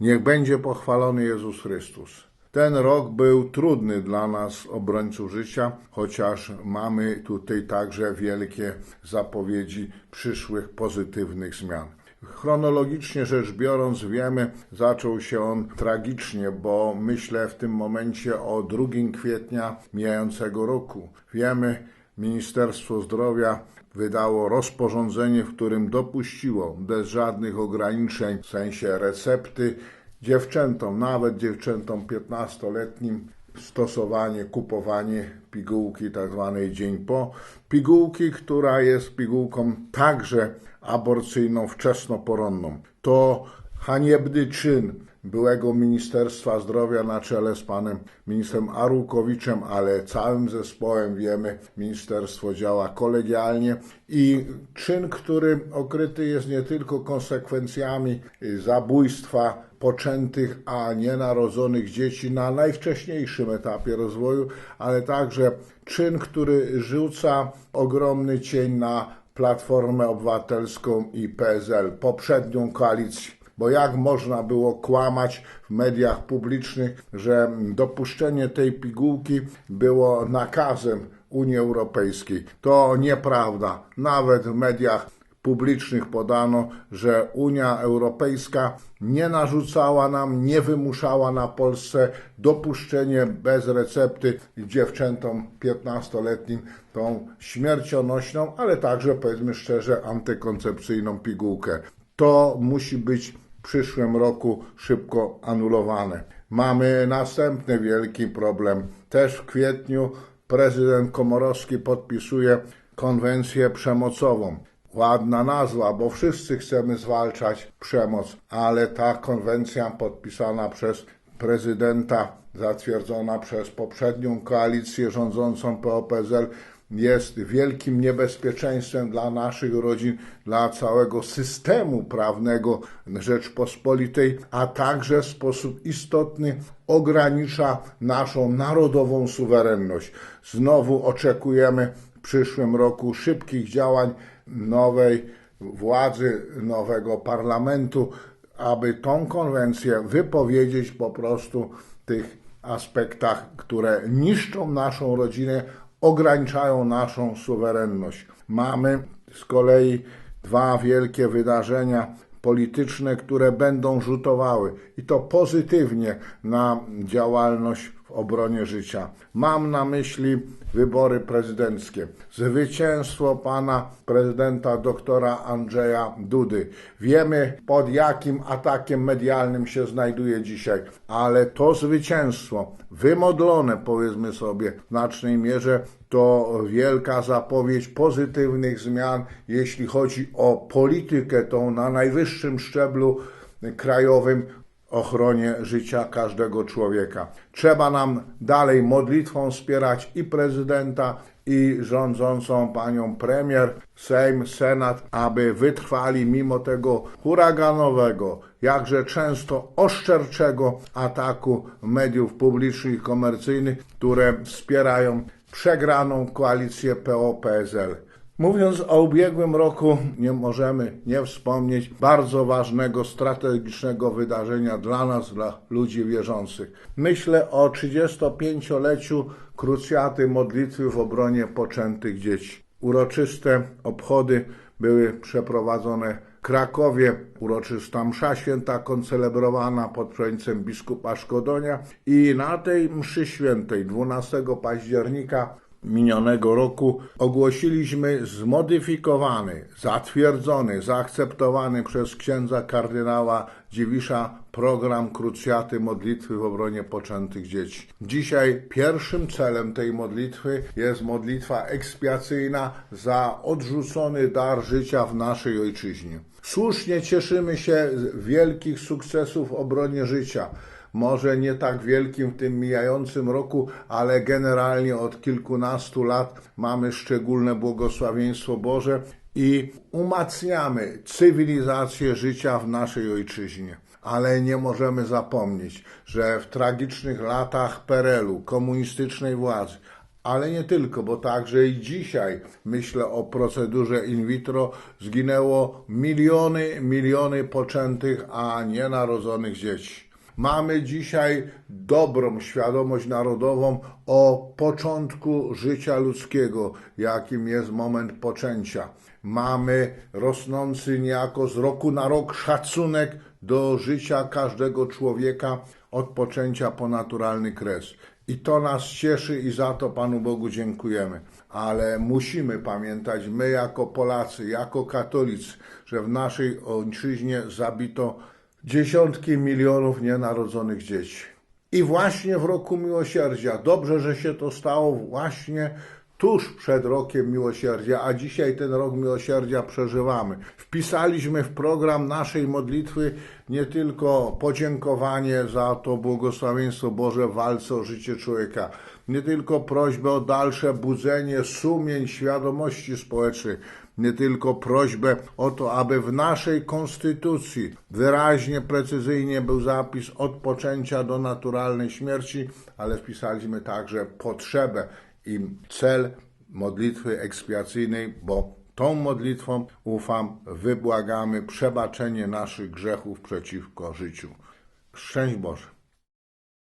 Niech będzie pochwalony Jezus Chrystus. Ten rok był trudny dla nas, obrońców życia, chociaż mamy tutaj także wielkie zapowiedzi przyszłych pozytywnych zmian. Chronologicznie rzecz biorąc, wiemy, zaczął się on tragicznie, bo myślę w tym momencie o 2 kwietnia mijającego roku. Wiemy, Ministerstwo Zdrowia wydało rozporządzenie, w którym dopuściło bez żadnych ograniczeń w sensie recepty dziewczętom, nawet dziewczętom 15-letnim stosowanie, kupowanie pigułki tak zwanej dzień po. Pigułki, która jest pigułką także aborcyjną, wczesnoporonną. To haniebny czyn byłego Ministerstwa Zdrowia na czele z panem ministrem Arukowiczem, ale całym zespołem wiemy, ministerstwo działa kolegialnie i czyn, który okryty jest nie tylko konsekwencjami zabójstwa poczętych, a nienarodzonych dzieci na najwcześniejszym etapie rozwoju, ale także czyn, który rzuca ogromny cień na Platformę Obywatelską i PSL, poprzednią koalicję. Bo jak można było kłamać w mediach publicznych, że dopuszczenie tej pigułki było nakazem Unii Europejskiej? To nieprawda. Nawet w mediach publicznych podano, że Unia Europejska nie narzucała nam, nie wymuszała na Polsce dopuszczenie bez recepty dziewczętom 15-letnim tą śmiercionośną, ale także powiedzmy szczerze antykoncepcyjną pigułkę. To musi być przyszłym roku szybko anulowane. Mamy następny wielki problem. Też w kwietniu prezydent Komorowski podpisuje konwencję przemocową. Ładna nazwa, bo wszyscy chcemy zwalczać przemoc, ale ta konwencja podpisana przez prezydenta, zatwierdzona przez poprzednią koalicję rządzącą PO-PSL jest wielkim niebezpieczeństwem dla naszych rodzin, dla całego systemu prawnego Rzeczpospolitej, a także w sposób istotny ogranicza naszą narodową suwerenność. Znowu oczekujemy w przyszłym roku szybkich działań nowej władzy, nowego parlamentu, aby tą konwencję wypowiedzieć po prostu tych aspektach, które niszczą naszą rodzinę, ograniczają naszą suwerenność. Mamy z kolei dwa wielkie wydarzenia polityczne, które będą rzutowały i to pozytywnie na działalność obronie życia. Mam na myśli wybory prezydenckie. Zwycięstwo pana prezydenta doktora Andrzeja Dudy. Wiemy pod jakim atakiem medialnym się znajduje dzisiaj, ale to zwycięstwo, wymodlone powiedzmy sobie w znacznej mierze, to wielka zapowiedź pozytywnych zmian, jeśli chodzi o politykę tą na najwyższym szczeblu krajowym, ochronie życia każdego człowieka. Trzeba nam dalej modlitwą wspierać i prezydenta, i rządzącą panią premier, Sejm, Senat, aby wytrwali mimo tego huraganowego, jakże często oszczerczego ataku mediów publicznych komercyjnych, które wspierają przegraną koalicję PO-PSL. Mówiąc o ubiegłym roku, nie możemy nie wspomnieć bardzo ważnego, strategicznego wydarzenia dla nas, dla ludzi wierzących. Myślę o 35-leciu krucjaty modlitwy w obronie poczętych dzieci. Uroczyste obchody były przeprowadzone w Krakowie, uroczysta msza święta koncelebrowana pod przewodnictwem biskupa Szkodonia i na tej mszy świętej 12 października minionego roku ogłosiliśmy zmodyfikowany, zatwierdzony, zaakceptowany przez księdza kardynała Dziwisza program krucjaty modlitwy w obronie poczętych dzieci. Dzisiaj pierwszym celem tej modlitwy jest modlitwa ekspiacyjna za odrzucony dar życia w naszej ojczyźnie. Słusznie cieszymy się wielkich sukcesów w obronie życia może nie tak wielkim w tym mijającym roku, ale generalnie od kilkunastu lat mamy szczególne błogosławieństwo Boże i umacniamy cywilizację życia w naszej ojczyźnie. Ale nie możemy zapomnieć, że w tragicznych latach Perelu, komunistycznej władzy, Ale nie tylko, bo także i dzisiaj, myślę o procedurze in vitro, zginęło miliony, miliony poczętych, a nienarodzonych dzieci. Mamy dzisiaj dobrą świadomość narodową o początku życia ludzkiego, jakim jest moment poczęcia. Mamy rosnący niejako z roku na rok szacunek do życia każdego człowieka od poczęcia po naturalny kres. I to nas cieszy i za to Panu Bogu dziękujemy. Ale musimy pamiętać, my jako Polacy, jako katolicy, że w naszej ojczyźnie zabito dziesiątki milionów nienarodzonych dzieci. I właśnie w roku miłosierdzia, dobrze, że się to stało właśnie tuż przed rokiem miłosierdzia, a dzisiaj ten rok miłosierdzia przeżywamy. Wpisaliśmy w program naszej modlitwy nie tylko podziękowanie za to błogosławieństwo Boże w walce o życie człowieka, nie tylko prośbę o dalsze budzenie sumień, świadomości społecznej, nie tylko prośbę o to, aby w naszej konstytucji wyraźnie, precyzyjnie był zapis od poczęcia do naturalnej śmierci, ale wpisaliśmy także potrzebę i cel modlitwy ekspiacyjnej, bo tą modlitwą, ufam, wybłagamy przebaczenie naszych grzechów przeciwko życiu. Szczęść Boże.